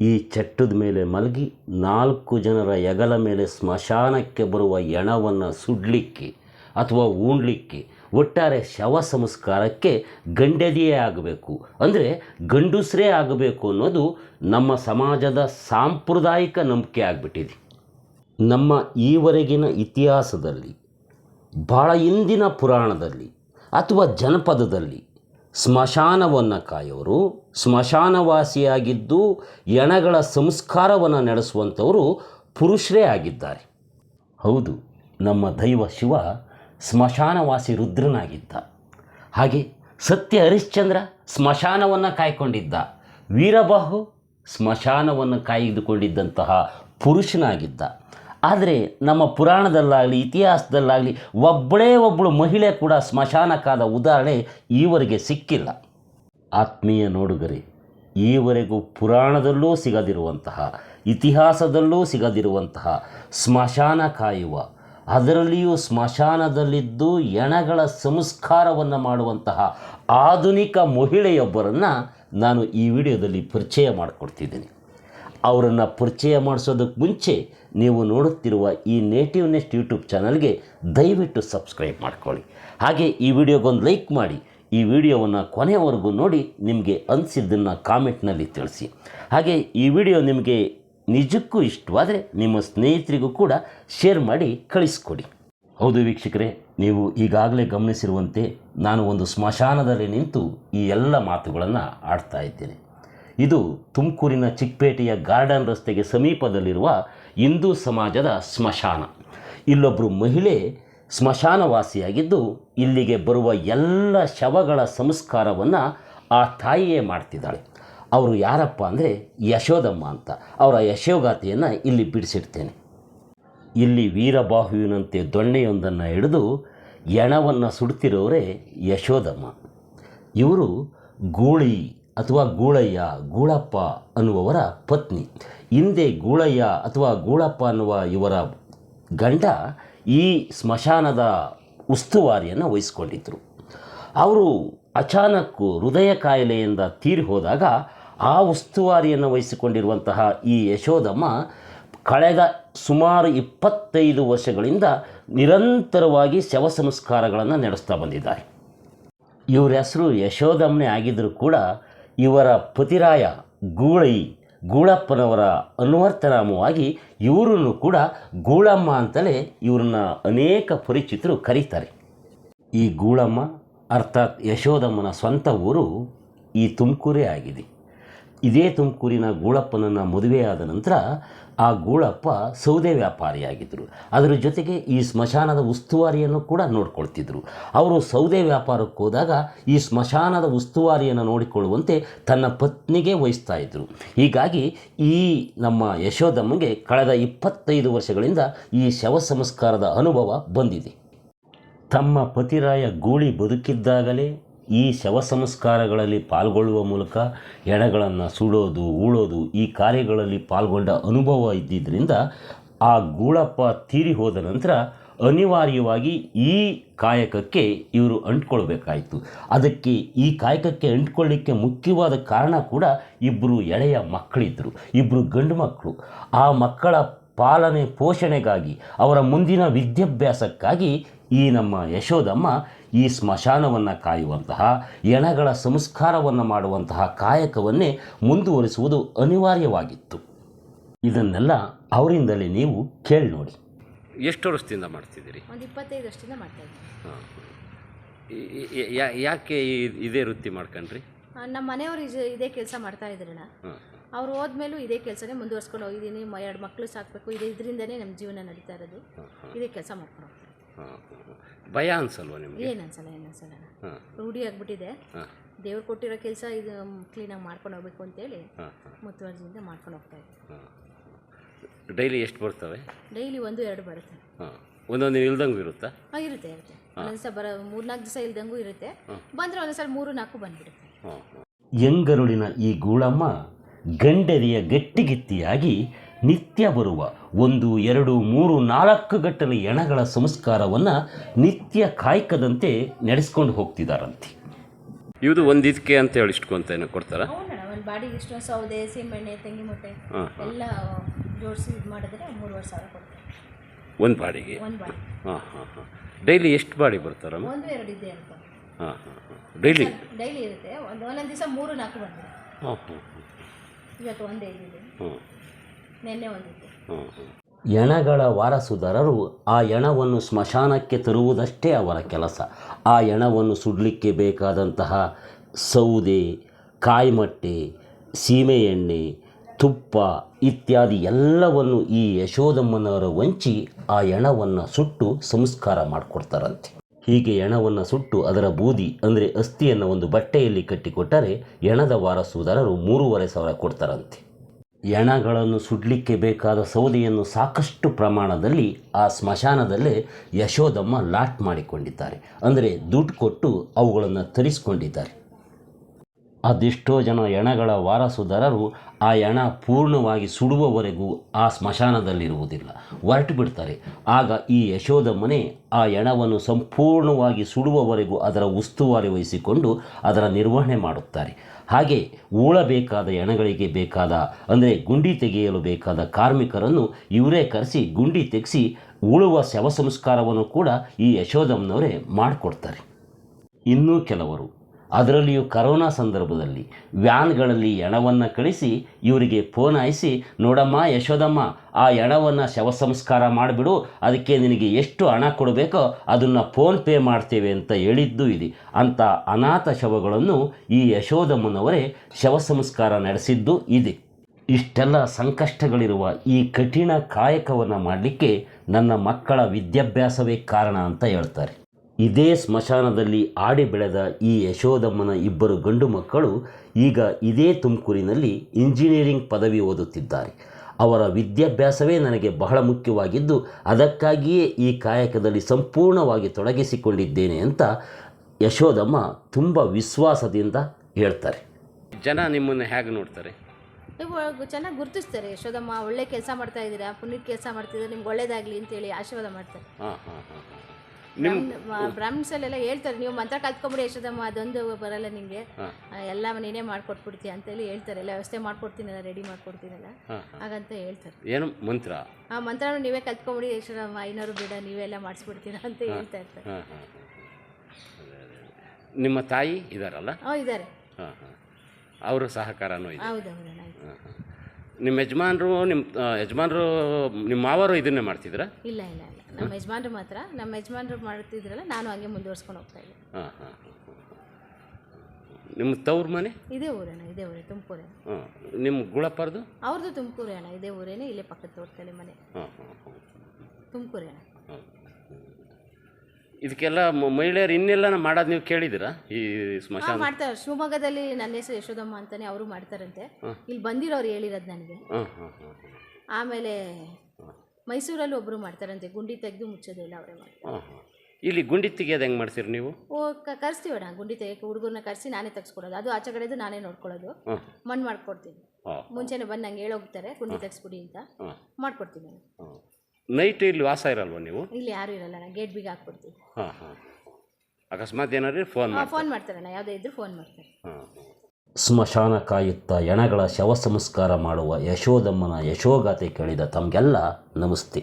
ಈ ಚಟ್ಟದ ಮೇಲೆ ಮಲಗಿ ನಾಲ್ಕು ಜನರ ಹೆಗಲ ಮೇಲೆ ಸ್ಮಶಾನಕ್ಕೆ ಬರುವ ಎಣವನ್ನು ಸುಡಲಿಕ್ಕೆ ಅಥವಾ ಉಣ್ಲಿಕ್ಕೆ ಒಟ್ಟಾರೆ ಶವ ಸಂಸ್ಕಾರಕ್ಕೆ ಗಂಡದಿಯೇ ಆಗಬೇಕು. ಅಂದರೆ ಗಂಡುಸರೇ ಆಗಬೇಕು ಅನ್ನೋದು ನಮ್ಮ ಸಮಾಜದ ಸಾಂಪ್ರದಾಯಿಕ ನಂಬಿಕೆ ಆಗಿಬಿಟ್ಟಿದೆ. ನಮ್ಮ ಈವರೆಗಿನ ಇತಿಹಾಸದಲ್ಲಿ ಭಾಳ ಹಿಂದಿನ ಪುರಾಣದಲ್ಲಿ ಅಥವಾ ಜನಪದದಲ್ಲಿ ಸ್ಮಶಾನವನ್ನು ಕಾಯೋರು ಸ್ಮಶಾನವಾಸಿಯಾಗಿದ್ದು ಎಣಗಳ ಸಂಸ್ಕಾರವನ್ನು ನಡೆಸುವಂಥವರು ಪುರುಷರೇ ಆಗಿದ್ದಾರೆ. ಹೌದು, ನಮ್ಮ ದೈವ ಶಿವ ಸ್ಮಶಾನವಾಸಿ ರುದ್ರನಾಗಿದ್ದ. ಹಾಗೆ ಸತ್ಯ ಹರಿಶ್ಚಂದ್ರ ಸ್ಮಶಾನವನ್ನು ಕಾಯ್ಕೊಂಡಿದ್ದ. ವೀರಬಾಹು ಸ್ಮಶಾನವನ್ನು ಕಾಯ್ದುಕೊಂಡಿದ್ದಂತಹ ಪುರುಷನಾಗಿದ್ದ. ಆದರೆ ನಮ್ಮ ಪುರಾಣದಲ್ಲಾಗಲಿ, ಇತಿಹಾಸದಲ್ಲಾಗಲಿ ಒಬ್ಬಳೇ ಒಬ್ಬಳು ಮಹಿಳೆ ಕೂಡ ಸ್ಮಶಾನಕ್ಕಾದ ಉದಾಹರಣೆ ಈವರೆಗೆ ಸಿಕ್ಕಿಲ್ಲ. ಆತ್ಮೀಯ ನೋಡುಗರೆ, ಈವರೆಗೂ ಪುರಾಣದಲ್ಲೂ ಸಿಗದಿರುವಂತಹ, ಇತಿಹಾಸದಲ್ಲೂ ಸಿಗದಿರುವಂತಹ ಸ್ಮಶಾನ ಕಾಯುವ, ಅದರಲ್ಲಿಯೂ ಸ್ಮಶಾನದಲ್ಲಿದ್ದು ಎಣಗಳ ಸಂಸ್ಕಾರವನ್ನು ಮಾಡುವಂತಹ ಆಧುನಿಕ ಮಹಿಳೆಯೊಬ್ಬರನ್ನು ನಾನು ಈ ವಿಡಿಯೋದಲ್ಲಿ ಪರಿಚಯ ಮಾಡಿಕೊಡ್ತಿದ್ದೀನಿ. ಅವರನ್ನು ಪರಿಚಯ ಮಾಡಿಸೋದಕ್ಕೆ ಮುಂಚೆ ನೀವು ನೋಡುತ್ತಿರುವ ಈ ನೇಟಿವ್ ನೆಸ್ಟ್ ಯೂಟ್ಯೂಬ್ ಚಾನಲ್ಗೆ ದಯವಿಟ್ಟು ಸಬ್ಸ್ಕ್ರೈಬ್ ಮಾಡ್ಕೊಳ್ಳಿ. ಹಾಗೆ ಈ ವಿಡಿಯೋಗೊಂದು ಲೈಕ್ ಮಾಡಿ, ಈ ವಿಡಿಯೋವನ್ನು ಕೊನೆಯವರೆಗೂ ನೋಡಿ ನಿಮಗೆ ಅನಿಸಿದ್ದನ್ನು ಕಾಮೆಂಟ್ನಲ್ಲಿ ತಿಳಿಸಿ. ಹಾಗೆ ಈ ವಿಡಿಯೋ ನಿಮಗೆ ನಿಜಕ್ಕೂ ಇಷ್ಟವಾದರೆ ನಿಮ್ಮ ಸ್ನೇಹಿತರಿಗೂ ಕೂಡ ಶೇರ್ ಮಾಡಿ ಕಳಿಸ್ಕೊಡಿ. ಹೌದು ವೀಕ್ಷಕರೇ, ನೀವು ಈಗಾಗಲೇ ಗಮನಿಸಿರುವಂತೆ ನಾನು ಒಂದು ಸ್ಮಶಾನದಲ್ಲಿ ನಿಂತು ಈ ಎಲ್ಲ ಮಾತುಗಳನ್ನು ಆಡ್ತಾ ಇದ್ದೇನೆ. ಇದು ತುಮಕೂರಿನ ಚಿಕ್ಕಪೇಟೆಯ ಗಾರ್ಡನ್ ರಸ್ತೆಗೆ ಸಮೀಪದಲ್ಲಿರುವ ಹಿಂದೂ ಸಮಾಜದ ಸ್ಮಶಾನ. ಇಲ್ಲೊಬ್ಬರು ಮಹಿಳೆ ಸ್ಮಶಾನವಾಸಿಯಾಗಿದ್ದು ಇಲ್ಲಿಗೆ ಬರುವ ಎಲ್ಲ ಶವಗಳ ಸಂಸ್ಕಾರವನ್ನು ಆ ತಾಯಿಯೇ ಮಾಡ್ತಿದ್ದಾಳೆ. ಅವರು ಯಾರಪ್ಪ ಅಂದರೆ ಯಶೋದಮ್ಮ ಅಂತ. ಅವರ ಯಶೋಗಾಥೆಯನ್ನು ಇಲ್ಲಿ ಬಿಡಿಸಿಡ್ತೇನೆ. ಇಲ್ಲಿ ವೀರಬಾಹುವಿನಂತೆ ದೊಣ್ಣೆಯೊಂದನ್ನು ಹಿಡಿದು ಎಣವನ್ನು ಸುಡ್ತಿರೋರೇ ಯಶೋದಮ್ಮ. ಇವರು ಗೂಳಿ ಅಥವಾ ಗೂಳಯ್ಯ, ಗೂಳಪ್ಪ ಅನ್ನುವವರ ಪತ್ನಿ. ಹಿಂದೆ ಗೂಳಯ್ಯ ಅಥವಾ ಗೂಳಪ್ಪ ಅನ್ನುವ ಇವರ ಗಂಡ ಈ ಸ್ಮಶಾನದ ಉಸ್ತುವಾರಿಯನ್ನು ವಹಿಸಿಕೊಂಡಿದ್ದರು ಅವರು ಅಚಾನಕ್ಕು ಹೃದಯ ಕಾಯಿಲೆಯಿಂದ ತೀರಿ ಹೋದಾಗ ಆ ಉಸ್ತುವಾರಿಯನ್ನು ವಹಿಸಿಕೊಂಡಿರುವಂತಹ ಈ ಯಶೋದಮ್ಮ ಕಳೆದ ಸುಮಾರು ಇಪ್ಪತ್ತೈದು ವರ್ಷಗಳಿಂದ ನಿರಂತರವಾಗಿ ಶವ ಸಂಸ್ಕಾರಗಳನ್ನು ನಡೆಸ್ತಾ ಬಂದಿದ್ದಾರೆ. ಇವರ ಹೆಸರು ಯಶೋದಮ್ಮನೇ ಆಗಿದ್ದರೂ ಕೂಡ ಇವರ ಪತಿರಾಯ ಗೂಳೈ, ಗೂಳಪ್ಪನವರ ಅನುವರ್ತನಾಮವಾಗಿ ಇವರನ್ನು ಕೂಡ ಗೂಳಮ್ಮ ಅಂತಲೇ ಇವ್ರನ್ನ ಅನೇಕ ಪರಿಚಿತರು ಕರೀತಾರೆ. ಈ ಗೂಳಮ್ಮ, ಅರ್ಥಾತ್ ಯಶೋದಮ್ಮನ ಸ್ವಂತ ಊರು ಈ ತುಮಕೂರೇ ಆಗಿದೆ. ಇದೇ ತುಮಕೂರಿನ ಗೂಳಪ್ಪನನ್ನು ಮದುವೆಯಾದ ನಂತರ ಆ ಗೂಳಪ್ಪ ಸೌದೆ ವ್ಯಾಪಾರಿಯಾಗಿದ್ದರು ಅದರ ಜೊತೆಗೆ ಈ ಸ್ಮಶಾನದ ಉಸ್ತುವಾರಿಯನ್ನು ಕೂಡ ನೋಡ್ಕೊಳ್ತಿದ್ರು. ಅವರು ಸೌದೆ ವ್ಯಾಪಾರಕ್ಕೆ ಹೋದಾಗ ಈ ಸ್ಮಶಾನದ ಉಸ್ತುವಾರಿಯನ್ನು ನೋಡಿಕೊಳ್ಳುವಂತೆ ತನ್ನ ಪತ್ನಿಗೆ ವಹಿಸ್ತಾ ಇದ್ದರು ಹೀಗಾಗಿ ಈ ನಮ್ಮ ಯಶೋಧಮ್ಮಗೆ ಕಳೆದ ಇಪ್ಪತ್ತೈದು ವರ್ಷಗಳಿಂದ ಈ ಶವ ಸಂಸ್ಕಾರದ ಅನುಭವ ಬಂದಿದೆ. ತಮ್ಮ ಪತಿರಾಯ ಗೂಳಿ ಬದುಕಿದ್ದಾಗಲೇ ಈ ಶವ ಸಂಸ್ಕಾರಗಳಲ್ಲಿ ಪಾಲ್ಗೊಳ್ಳುವ ಮೂಲಕ ಎಣಗಳನ್ನು ಸುಡೋದು ಉಳೋದು ಈ ಕಾರ್ಯಗಳಲ್ಲಿ ಪಾಲ್ಗೊಂಡ ಅನುಭವ ಇದ್ದಿದ್ದರಿಂದ ಆ ಗೂಳಪ್ಪ ತೀರಿ ಹೋದ ನಂತರ ಅನಿವಾರ್ಯವಾಗಿ ಈ ಕಾಯಕಕ್ಕೆ ಇವರು ಅಂಟ್ಕೊಳ್ಬೇಕಾಯಿತು. ಅದಕ್ಕೆ ಈ ಕಾಯಕಕ್ಕೆ ಅಂಟ್ಕೊಳ್ಳಿಕ್ಕೆ ಮುಖ್ಯವಾದ ಕಾರಣ ಕೂಡ ಇಬ್ಬರು ಎಳೆಯ ಮಕ್ಕಳಿದ್ದರು. ಇಬ್ಬರು ಗಂಡು ಮಕ್ಕಳು. ಆ ಮಕ್ಕಳ ಪಾಲನೆ ಪೋಷಣೆಗಾಗಿ ಅವರ ಮುಂದಿನ ವಿದ್ಯಾಭ್ಯಾಸಕ್ಕಾಗಿ ಈ ನಮ್ಮ ಯಶೋದಮ್ಮ ಈ ಸ್ಮಶಾನವನ್ನು ಕಾಯುವಂತಹ ಎಣಗಳ ಸಂಸ್ಕಾರವನ್ನು ಮಾಡುವಂತಹ ಕಾಯಕವನ್ನೇ ಮುಂದುವರಿಸುವುದು ಅನಿವಾರ್ಯವಾಗಿತ್ತು. ಇದನ್ನೆಲ್ಲ ಅವರಿಂದಲೇ ನೀವು ಕೇಳಿ ನೋಡಿ. ಎಷ್ಟು ವರ್ಷದಿಂದ ಮಾಡ್ತಿದ್ದೀರಿ? ಒಂದು ಇಪ್ಪತ್ತೈದು ವರ್ಷದಿಂದ ಮಾಡ್ತಾ ಇದ್ದೀನಿ. ಯಾಕೆ ಇದೇ ವೃತ್ತಿ ಮಾಡ್ಕೊಂಡ್ರಿ? ನಮ್ಮ ಮನೆಯವರು ಇದೇ ಕೆಲಸ ಮಾಡ್ತಾ ಇದ್ರಣ್ಣ. ಅವ್ರು ಹೋದ್ಮೇಲೂ ಇದೇ ಕೆಲಸನೇ ಮುಂದುವರ್ಸ್ಕೊಂಡು ಹೋಗಿದ್ದೀನಿ. ಎರಡು ಮಕ್ಕಳು ಸಾಕಬೇಕು. ಇದು ಇದರಿಂದನೇ ನಮ್ಮ ಜೀವನ ನಡೀತಾ ಇರೋದು. ಇದೇ ಕೆಲಸ ಮಾಡ್ಕೊಂಡು ಭಯ ಅನ್ಸಲ್ವ ನಿಮಗೆ? ಏನು ಅನ್ಸಲ್ಲ ಏನು ಅನ್ಸಲ್ಲ ರೂಢಿ ಆಗ್ಬಿಟ್ಟಿದೆ. ದೇವ್ರು ಕೊಟ್ಟಿರೋ ಕೆಲಸ ಇದು ಕ್ಲೀನಾಗಿ ಮಾಡ್ಕೊಂಡು ಹೋಗ್ಬೇಕು ಅಂತೇಳಿ ಮುತುವರ್ಜಿಯಿಂದ ಮಾಡ್ಕೊಂಡು ಹೋಗ್ತಾ ಇದ್ದೆ ಡೈಲಿ ಎಷ್ಟು ಬರ್ತವೆ? ಡೈಲಿ ಒಂದು ಎರಡು ಬರುತ್ತೆ. ಒಂದೊಂದು ಇಲ್ದಂಗೂ ಇರುತ್ತಾ? ಹಾಂ ಇರುತ್ತೆ ಇರುತ್ತೆ. ಒಂದೊಂದು ದಿವಸ ಬರೋ ಮೂರ್ನಾಲ್ಕು ದಿವಸ ಇಲ್ದಂಗೂ ಇರುತ್ತೆ. ಬಂದರೆ ಒಂದೊಂದ್ಸಲ ಮೂರು ನಾಲ್ಕು ಬಂದ್ಬಿಡುತ್ತೆ. ಹಾಂ. ಎಂಗರುಳಿನ ಈ ಗೂಳಮ್ಮ ಗಂಡರಿಯ ಗಟ್ಟಿಗಿತ್ತಿಯಾಗಿ ನಿತ್ಯ ಬರುವ ಒಂದು ಎರಡು ಮೂರು ನಾಲ್ಕು ಗಟ್ಟಲೆ ಎಣಗಳ ಸಂಸ್ಕಾರವನ್ನು ನಿತ್ಯ ಕಾಯ್ಕದಂತೆ ನಡೆಸ್ಕೊಂಡು ಹೋಗ್ತಿದ್ದಾರಂತೆ ಇದು ಒಂದು ಇದಕ್ಕೆ ಅಂತ ಹೇಳಿ ಇಷ್ಟು ಅಂತ ಏನೋ ಕೊಡ್ತಾರೆ? ಒಂದು ಬಾಡಿಗೆ ಇಷ್ಟು ಸೌದೆ ಸೀಮೆಣ್ಣೆ ತೆಂಗಿನ ಮೊಟ್ಟೆ ಹಾಂ ಎಲ್ಲ ಜೋಡಿಸಿ ಇದು ಮಾಡಿದ್ರೆ ಮೂರುವರೆ ಸಾವಿರ ಕೊಡ್ತಾರೆ. ಒಂದು ಬಾಡಿಗೆ? ಒಂದು ಬಾಡಿ ಹಾಂ ಹಾಂ ಹಾಂ. ಡೈಲಿ ಎಷ್ಟು ಬಾಡಿ ಬರ್ತಾರ ಒಂದು ಎರಡು ಇದೆ ಅಂತ. ಹಾಂ ಹಾಂ ಹಾಂ. ಡೈಲಿ? ಡೈಲಿ ಇರುತ್ತೆ. ಒಂದು ಒಂದೊಂದು ದಿವಸ ಮೂರು ನಾಲ್ಕು ಬಂದಿದೆ. ಹಾಂ ಹಾಂ. ಇವತ್ತು ಒಂದೇ ಇದ್ದಿದೆ ಹಾಂ ನಿನ್ನೆ ಒಂದಿತ್ತು. ಹಾಂ ಹಾಂ ಎಣಗಳ ವಾರಸುದಾರರು ಆ ಎಣವನ್ನು ಸ್ಮಶಾನಕ್ಕೆ ತರುವುದಷ್ಟೇ ಅವರ ಕೆಲಸ. ಆ ಎಣವನ್ನು ಸುಡಲಿಕ್ಕೆ ಬೇಕಾದಂತಹ ಸೌದೆ ಕಾಯಿಮಟ್ಟೆ ಸೀಮೆ ಎಣ್ಣೆ ತುಪ್ಪ ಇತ್ಯಾದಿ ಎಲ್ಲವನ್ನು ಈ ಯಶೋದಮ್ಮನವರ ವಂಚಿ ಆ ಎಣವನ್ನು ಸುಟ್ಟು ಸಂಸ್ಕಾರ ಮಾಡಿಕೊಡ್ತಾರಂತೆ. ಹೀಗೆ ಎಣವನ್ನು ಸುಟ್ಟು ಅದರ ಬೂದಿ, ಅಂದರೆ ಅಸ್ಥಿಯನ್ನು ಒಂದು ಬಟ್ಟೆಯಲ್ಲಿ ಕಟ್ಟಿಕೊಟ್ಟರೆ ಎಣದ ವಾರಸುದಾರರು ಮೂರುವರೆ ಸಾವಿರ ಕೊಡ್ತಾರಂತೆ. ಎಣಗಳನ್ನು ಸುಡಲಿಕ್ಕೆ ಬೇಕಾದ ಸೌದೆಯನ್ನು ಸಾಕಷ್ಟು ಪ್ರಮಾಣದಲ್ಲಿ ಆ ಸ್ಮಶಾನದಲ್ಲೇ ಯಶೋದಮ್ಮ ಲಾಟ್ ಮಾಡಿಕೊಂಡಿದ್ದಾರೆ. ಅಂದರೆ ದುಡ್ಡು ಕೊಟ್ಟು ಅವುಗಳನ್ನು ತರಿಸ್ಕೊಂಡಿದ್ದಾರೆ. ಅದೆಷ್ಟೋ ಜನ ಎಣಗಳ ವಾರಸುದಾರರು ಆ ಎಣ ಪೂರ್ಣವಾಗಿ ಸುಡುವವರೆಗೂ ಆ ಸ್ಮಶಾನದಲ್ಲಿರುವುದಿಲ್ಲ. ಹೊರಟು ಬಿಡ್ತಾರೆ. ಆಗ ಈ ಯಶೋದಮ್ಮನೆ ಆ ಎಣವನ್ನು ಸಂಪೂರ್ಣವಾಗಿ ಸುಡುವವರೆಗೂ ಅದರ ಉಸ್ತುವಾರಿ ವಹಿಸಿಕೊಂಡು ಅದರ ನಿರ್ವಹಣೆ ಮಾಡುತ್ತಾರೆ. ಹಾಗೆ ಉಳಬೇಕಾದ ಎಣಗಳಿಗೆ ಬೇಕಾದ, ಅಂದರೆ ಗುಂಡಿ ತೆಗೆಯಲು ಬೇಕಾದ ಕಾರ್ಮಿಕರನ್ನು ಇವರೇ ಕರೆಸಿ ಗುಂಡಿ ತೆಗೆಸಿ ಉಳುವ ಶವ ಸಂಸ್ಕಾರವನ್ನು ಕೂಡ ಈ ಯಶೋದಮ್ಮನವರೇ ಮಾಡಿಕೊಡ್ತಾರೆ. ಇನ್ನೂ ಕೆಲವರು ಅದರಲ್ಲಿಯೂ ಕರೋನಾ ಸಂದರ್ಭದಲ್ಲಿ ವ್ಯಾನ್ಗಳಲ್ಲಿ ಎಣವನ್ನು ಕಳಿಸಿ ಇವರಿಗೆ ಫೋನ್ ಹಾಯಿಸಿ, ನೋಡಮ್ಮ, ಯಶೋದಮ್ಮ, ಆ ಎಣವನ್ನು ಶವ ಸಂಸ್ಕಾರ ಮಾಡಿಬಿಡು, ಅದಕ್ಕೆ ನಿನಗೆ ಎಷ್ಟು ಹಣ ಕೊಡಬೇಕೋ ಅದನ್ನು ಫೋನ್ ಪೇ ಮಾಡ್ತೇವೆ ಅಂತ ಹೇಳಿದ್ದೂ ಇದೆ ಅಂಥ ಅನಾಥ ಶವಗಳನ್ನು ಈ ಯಶೋದಮ್ಮನವರೇ ಶವ ಸಂಸ್ಕಾರ ನಡೆಸಿದ್ದು ಇದೆ. ಇಷ್ಟೆಲ್ಲ ಸಂಕಷ್ಟಗಳಿರುವ ಈ ಕಠಿಣ ಕಾಯಕವನ್ನು ಮಾಡಲಿಕ್ಕೆ ನನ್ನ ಮಕ್ಕಳ ವಿದ್ಯಾಭ್ಯಾಸವೇ ಕಾರಣ ಅಂತ ಹೇಳ್ತಾರೆ. ಇದೇ ಸ್ಮಶಾನದಲ್ಲಿ ಆಡಿ ಬೆಳೆದ ಈ ಯಶೋದಮ್ಮನ ಇಬ್ಬರು ಗಂಡು ಮಕ್ಕಳು ಈಗ ಇದೇ ತುಮಕೂರಿನಲ್ಲಿ ಇಂಜಿನಿಯರಿಂಗ್ ಪದವಿ ಓದುತ್ತಿದ್ದಾರೆ. ಅವರ ವಿದ್ಯಾಭ್ಯಾಸವೇ ನನಗೆ ಬಹಳ ಮುಖ್ಯವಾಗಿದ್ದು ಅದಕ್ಕಾಗಿಯೇ ಈ ಕಾಯಕದಲ್ಲಿ ಸಂಪೂರ್ಣವಾಗಿ ತೊಡಗಿಸಿಕೊಂಡಿದ್ದೇನೆ ಅಂತ ಯಶೋದಮ್ಮ ತುಂಬ ವಿಶ್ವಾಸದಿಂದ ಹೇಳ್ತಾರೆ. ಜನ ನಿಮ್ಮನ್ನು ಹೇಗೆ ನೋಡ್ತಾರೆ? ನೀವು ಚೆನ್ನಾಗಿ ಗುರುತಿಸ್ತಾರೆ ಯಶೋದಮ್ಮ ಒಳ್ಳೆ ಕೆಲಸ ಮಾಡ್ತಾ ಇದ್ದೀರಾ ಪುನೀತ್ ಕೆಲಸ ಮಾಡ್ತಿದ್ರೆ ನಿಮ್ಗೆ ಒಳ್ಳೇದಾಗಲಿ ಅಂತೇಳಿ ಆಶೀರ್ವಾದ ಮಾಡ್ತಾರೆ. ಹಾಂ ಹಾಂ ಹಾಂ. ಬ್ರಾಹ್ಮಿಣ್ಸಲ್ಲೆಲ್ಲ ಹೇಳ್ತಾರೆ ನೀವು ಮಂತ್ರ ಕಲ್ತ್ಕೊಂಬಿಡಿ ಯಶೋದಮ್ಮ ಅದೊಂದು ಬರಲ್ಲ ನಿಮಗೆ. ಎಲ್ಲ ನೀನೇ ಮಾಡ್ಕೊಟ್ಬಿಡ್ತೀಯ ಅಂತೇಳಿ ಹೇಳ್ತಾರೆ. ಎಲ್ಲ ವ್ಯವಸ್ಥೆ ಮಾಡ್ಕೊಡ್ತೀನಲ್ಲ. ರೆಡಿ ಮಾಡ್ಕೊಡ್ತೀನಲ್ಲ ಹಾಗಂತ ಹೇಳ್ತಾರೆ. ಏನು ಮಂತ್ರ? ಆ ಮಂತ್ರನ ನೀವೇ ಕಲ್ತ್ಕೊಂಬಿಡಿ ಯಶೋದಮ್ಮ ಐನೂರು ಬೇಡ ನೀವೆಲ್ಲ ಮಾಡಿಸ್ಬಿಡ್ತೀರಾ ಅಂತ ಹೇಳ್ತಾ ಇರ್ತಾರೆ. ನಿಮ್ಮ ತಾಯಿ ಇದಾರಲ್ಲ? ಇದ್ದಾರೆ. ಅವರ ಸಹಕಾರನೂ ಇದೆ. ಹೌದು ನಿಮ್ಮ ಯಜಮಾನರು ನಿಮ್ಮ ಯಜಮಾನರು ನಿಮ್ಮ ಮಾವರು ಇದನ್ನೇ ಮಾಡ್ತಿದ್ರಾ ಇಲ್ಲ ಇಲ್ಲ ಇಲ್ಲ. ನಮ್ಮ ಯಜಮಾನ್ರು ಮಾತ್ರ ನಮ್ಮ ಯಜಮಾನ್ರು ಮಾಡ್ತಿದ್ರಲ್ಲ ನಾನು ಹಂಗೆ ಮುಂದುವರ್ಸ್ಕೊಂಡು ಹೋಗ್ತಾ ಇದ್ದೆ ಹಾಂ ಹಾಂ ನಿಮ್ಮ ತವ್ರ ಮನೆ? ಇದೇ ಊರೇನ ಇದೇ ಊರೇ ತುಮಕೂರೇ. ಹಾಂ ನಿಮ್ಮ ಗುಳಪ್ಪರ್ದು? ಅವ್ರದ್ದು ತುಮಕೂರೇ ಅಣ್ಣ ಇದೇ ಊರೇನೆ ಇಲ್ಲೇ ಪಕ್ಕದ ತೋಟದಲ್ಲಿ ಮನೆ. ಹಾಂ ಹಾಂ ತುಮಕೂರೇ ಅಣ್ಣ. ಇದಕ್ಕೆಲ್ಲ ಮಹಿಳೆಯರು ಇನ್ನೆಲ್ಲ ಮಾಡೋದು ನೀವು ಕೇಳಿದ್ದೀರಾ? ಈ ಹಾಂ ಸ್ಮಶಾನ ಮಾಡ್ತಾರೆ. ಶಿವಮೊಗ್ಗದಲ್ಲಿ ನನ್ನ ಹೆಸರು ಯಶೋದಮ್ಮ ಅಂತಾನೆ ಅವರು ಮಾಡ್ತಾರಂತೆ. ಇಲ್ಲಿ ಬಂದಿರೋರು ಹೇಳಿರೋದು ನನಗೆ. ಹಾಂ ಹಾಂ ಹಾಂ ಆಮೇಲೆ ಮೈಸೂರಲ್ಲಿ ಒಬ್ಬರು ಮಾಡ್ತಾರಂತೆ. ಗುಂಡಿ ತೆಗೆದು ಮುಚ್ಚೋದಿಲ್ಲ ಅವರೇ ಮಾಡ್ತಾರೆ. ಹಾಂ ಹಾಂ. ಇಲ್ಲಿ ಗುಂಡಿ ತೆಗಿಯೋದು ಹೆಂಗೆ ಮಾಡ್ತೀರಿ ನೀವು? ಓ ಕ ಕರ್ಸ್ತೀವಣ್ಣ ಗುಂಡಿ ತೆಗೆಯೋಕೆ ಹುಡುಗರನ್ನ ಕರೆಸಿ ನಾನೇ ತೆಗ್ಸ್ಕೊಡೋದು. ಅದು ಆಚೆ ಕಡೆದು ನಾನೇ ನೋಡ್ಕೊಳ್ಳೋದು. ಹಾಂ. ಮಣ್ಣು ಮಾಡ್ಕೊಡ್ತೀನಿ. ಹಾಂ ಮುಂಚೆನೇ ಬಂದು ನಂಗೆ ಹೇಳೋಗ್ತಾರೆ ಗುಂಡಿ ತೆಗ್ಸ್ಬಿಡಿ ಅಂತ. ಹಾಂ. ಮಾಡ್ಕೊಡ್ತೀನಿ ನಾನು. ಹಾಂ. ನೈಟ್ ಇಲ್ಲಿ ವಾಸ ಇರಲ್ವಾ ನೀವು? ಇಲ್ಲಿ ಯಾರು ಇರಲ್ಲ ಗೇಟ್ ಬಿಗ್ ಹಾಕ್ಬಿಡ್ತೀವಿ ಹಾಂ ಹಾಂ. ಅಕಸ್ಮಾತ್ ಏನಾದ್ರೆ ಫೋನ್ ಮಾಡಿ ಫೋನ್ ಮಾಡ್ತಾರಣ್ಣ ಯಾವುದೇ ಇದ್ರೂ ಫೋನ್ ಮಾಡ್ತಾರೆ. ಹಾಂ ಸ್ಮಶಾನ ಕಾಯುತ್ತಾ ಎಣಗಳ ಶವ ಸಂಸ್ಕಾರ ಮಾಡುವ ಯಶೋದಮ್ಮನ ಯಶೋಗಾಥೆ ಕೇಳಿದ ತಮಗೆಲ್ಲ ನಮಸ್ತೆ.